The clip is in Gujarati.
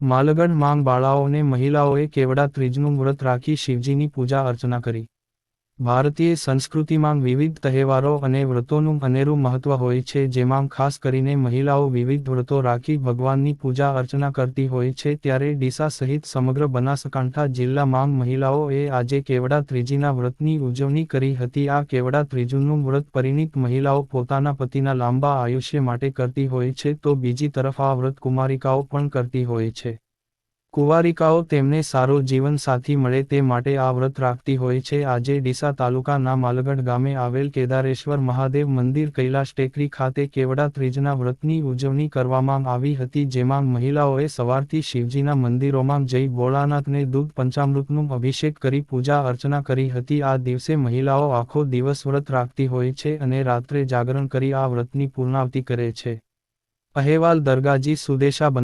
માલગઢ માંગ બાળાઓને મહિલાઓએ કેવડા ત્રીજનું વ્રત રાખી શિવજીની પૂજા અર્ચના કરી. ભારતીય સંસ્કૃતિમાં વિવિધ તહેવારો અને વ્રતોનું અનેરું મહત્વ હોય છે, જેમાં ખાસ કરીને મહિલાઓ વિવિધ વ્રતો રાખી ભગવાનની પૂજા અર્ચના કરતી હોય છે, ત્યારે ડીસા સહિત સમગ્ર બનાસકાંઠા જિલ્લામાં મહિલાઓએ આજે કેવડા ત્રીજીના વ્રતની ઉજવણી કરી હતી. આ કેવડા ત્રીજુનું વ્રત પરિણીત મહિલાઓ પોતાના પતિના લાંબા આયુષ્ય માટે કરતી હોય છે, તો બીજી તરફ આ વ્રત કુમારિકાઓ પણ કરતી હોય છે. કુંવારિકાઓ તેમને સારો જીવનસાથી મળે તે માટે આ વ્રત રાખતી હોય છે. આજે ડીસા તાલુકાના માલગઢ ગામે આવેલ કેદારેશ્વર મહાદેવ મંદિર કૈલાશ ટેકરી ખાતે કેવડા ત્રીજના વ્રતની ઉજવણી કરવામાં આવી હતી, જેમાં મહિલાઓએ સવારથી શિવજીના મંદિરોમાં જઈ ભોળાનાથને દૂધ પંચામૃતનું અભિષેક કરી પૂજા અર્ચના કરી હતી. આ દિવસે મહિલાઓ આખો દિવસ વ્રત રાખતી હોય છે અને રાત્રે જાગરણ કરી આ વ્રતની પૂર્ણાવતિ કરે છે. અહેવાલ દરગાજી સુદેશા